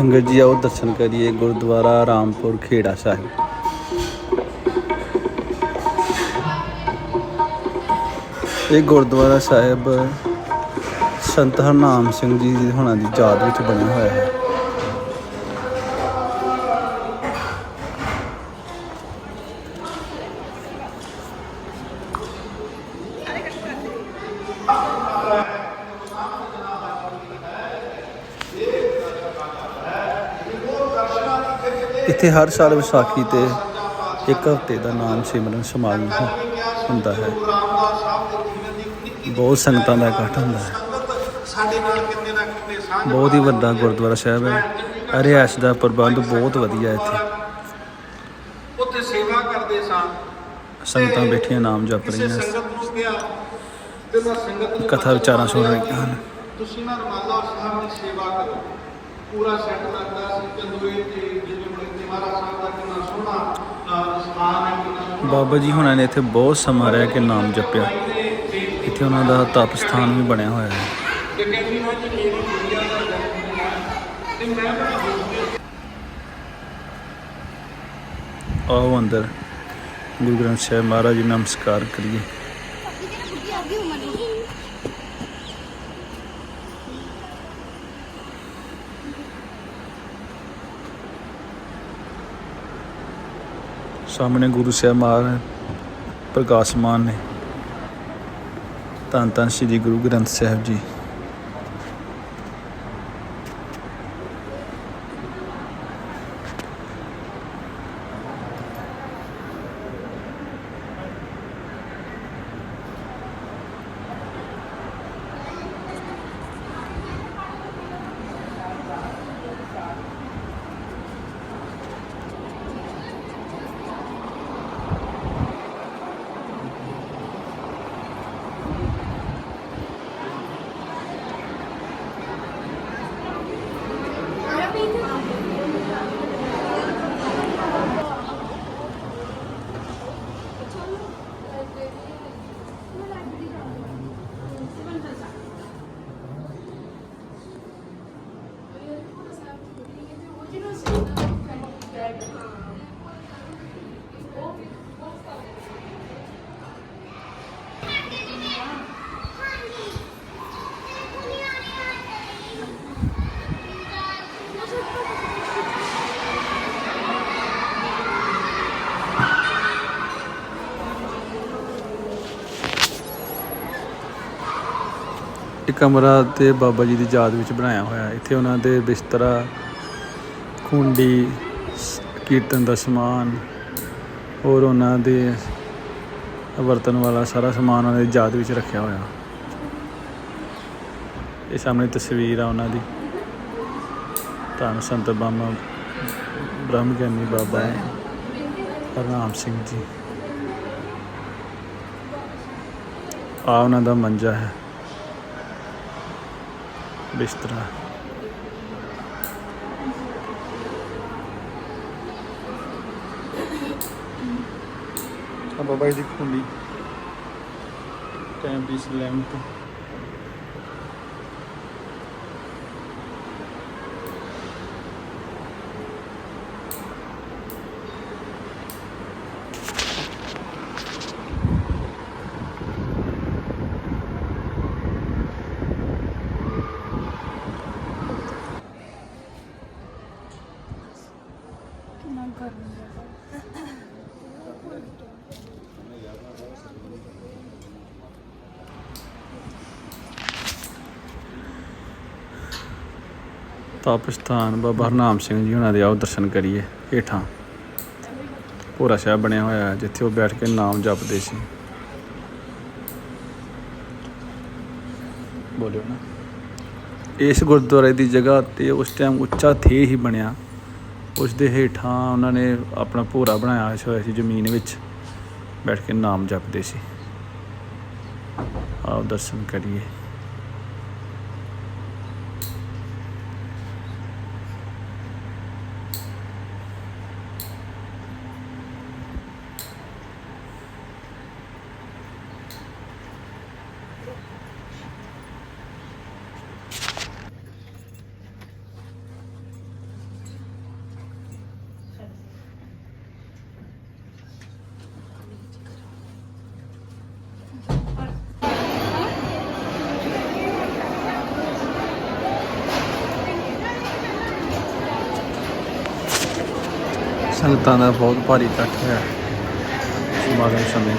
ਸੰਗਤ ਜੀ, ਆਓ ਦਰਸ਼ਨ ਕਰੀਏ ਗੁਰਦੁਆਰਾ ਰਾਮਪੁਰ ਖੇੜਾ ਸਾਹਿਬ। ਇਹ ਗੁਰਦੁਆਰਾ ਸਾਹਿਬ ਸੰਤ ਹਰਨਾਮ ਸਿੰਘ ਜੀ ਦੀ ਹੁਣਾਂ ਦੀ ਯਾਦ ਵਿੱਚ ਬਣਿਆ ਹੋਇਆ ਹੈ। ਇੱਥੇ ਹਰ ਸਾਲ ਵਿਸਾਖੀ ਤੇ ਇੱਕ ਹਫ਼ਤੇ ਦਾ ਨਾਮ ਸਿਮਰਨ ਸਮਾਗਮ ਹੁੰਦਾ ਹੈ। ਬਹੁਤ ਸੰਗਤਾਂ ਦਾ ਇਕੱਠ ਹੁੰਦਾ ਹੈ। ਸਾਡੇ ਨਾਲ ਕਿੰਨੇ ਨਾ ਕਿੰਨੇ ਸਾਂਝ ਬਹੁਤ ਹੀ ਵੱਡਾ ਗੁਰਦੁਆਰਾ ਸਾਹਿਬ ਹੈ। ਰਿਹਾਇਸ਼ ਦਾ ਪ੍ਰਬੰਧ ਬਹੁਤ ਵਧੀਆ ਇੱਥੇ। ਉੱਥੇ ਸੇਵਾ ਕਰਦੇ ਸਾਂ। ਸੰਗਤਾਂ ਬੈਠੀਆਂ ਨਾਮ ਜਪ ਰਹੀਆਂ। ਸੰਗਤ ਨੂੰ ਕਿਹਾ ਤੇ ਮੈਂ ਸੰਗਤ ਨੂੰ ਕਥਾ ਵਿਚਾਰਾਂ ਸੁਣ ਰਹੀਆਂ ਹਨ। ਤੁਸੀਂ ਨਾ ਰਮਾਲਾ ਸਾਹਿਬ ਦੀ ਸੇਵਾ ਕਰੋ। ਪੂਰਾ ਸੈੱਟ ਲੱਗਦਾ ਸੀ ਚੰਦੋਏ ਤੇ ਬਾਬਾ ਜੀ ਹੁਣਾਂ ਨੇ ਇੱਥੇ ਬਹੁਤ ਸਮਾਂ ਰਹਿ ਕੇ ਨਾਮ ਜਪਿਆ। ਇੱਥੇ ਉਹਨਾਂ ਦਾ ਤਪ ਸਥਾਨ ਵੀ ਬਣਿਆ ਹੋਇਆ ਹੈ। ਆਓ ਅੰਦਰ, ਗੁਰੂ ਗ੍ਰੰਥ ਸਾਹਿਬ ਮਹਾਰਾਜ ਜੀ, ਨਮਸਕਾਰ ਕਰੀਏ। ਸਾਹਮਣੇ ਗੁਰੂ ਸਾਹਿਬ ਮਹਾਰਾਜ ਪ੍ਰਕਾਸ਼ਮਾਨ ਨੇ। ਧੰਨ ਧੰਨ ਸ੍ਰੀ ਗੁਰੂ ਗ੍ਰੰਥ ਸਾਹਿਬ ਜੀ। ਇਹ ਕਮਰਾ ਤੇ ਬਾਬਾ ਜੀ ਦੀ ਯਾਦ ਵਿੱਚ ਬਣਾਇਆ ਹੋਇਆ। ਹੈ। ਇੱਥੇ ਉਹਨਾਂ ਦੇ ਬਿਸਤਰਾ, ਖੁੰਡੀ ਕੀਰਤਨ ਦਾ ਸਮਾਨ ਔਰ ਉਹਨਾਂ ਦੇ ਵਰਤਨ ਵਾਲਾ ਸਾਰਾ ਸਮਾਨ ਉਹਨਾਂ ਦੀ ਯਾਦ ਵਿੱਚ ਰੱਖਿਆ ਹੋਇਆ। ਇਹ ਸਾਹਮਣੇ ਤਸਵੀਰ ਆ ਉਹਨਾਂ ਦੀ। ਧੰਨ ਸੰਤ ਬਾਮਾ ਬ੍ਰਹਮ ਗਿਆਨੀ ਬਾਬਾ ਹਰਨਾਮ ਸਿੰਘ ਜੀ। ਆ ਉਹਨਾਂ ਦਾ ਮੰਜਾ ਹੈ। ਬਿਸਤਰਾ ਆ ਬਾਬਾ ਜੀ ਦੀ ਖੁੰਡੀ ਟਾਈਮ ਪੀਸ ਲੈਂਪ ਤਪ ਸਥਾਨ ਬਾਬਾ ਹਰਨਾਮ ਸਿੰਘ ਜੀ ਉਹਨਾਂ ਦੇ ਆਓ ਦਰਸ਼ਨ ਕਰੀਏ ਹੇਠਾਂ। ਪੂਰਾ ਸਾਹਿਬ ਬਣਿਆ ਹੋਇਆ ਹੈ, ਜਿੱਥੇ ਉਹ ਬੈਠ ਕੇ ਨਾਮ ਜਪਦੇ ਸੀ। ਬੋਲਿਓ ਨਾ। ਇਸ ਗੁਰਦੁਆਰੇ ਦੀ ਜਗ੍ਹਾ ਤੇ ਉਸ ਟਾਈਮ ਉੱਚਾ ਥੇ ਹੀ ਬਣਿਆ। ਉਸ ਦੇ ਹੇਠਾਂ ਉਹਨਾਂ ਨੇ ਆਪਣਾ ਭੋਰਾ ਬਣਾਇਆ ਹੋਇਆ ਸੀ ਜ਼ਮੀਨ ਵਿੱਚ ਬੈਠ ਕੇ ਨਾਮ ਜਪਦੇ ਸੀ। ਆਓ ਦਰਸ਼ਨ ਕਰੀਏ। ਸੰਗਤਾਂ ਦਾ ਬਹੁਤ ਭਾਰੀ ਇਕੱਠ ਹੈ। ਸਮਾਗਮ ਸਮੇਂ।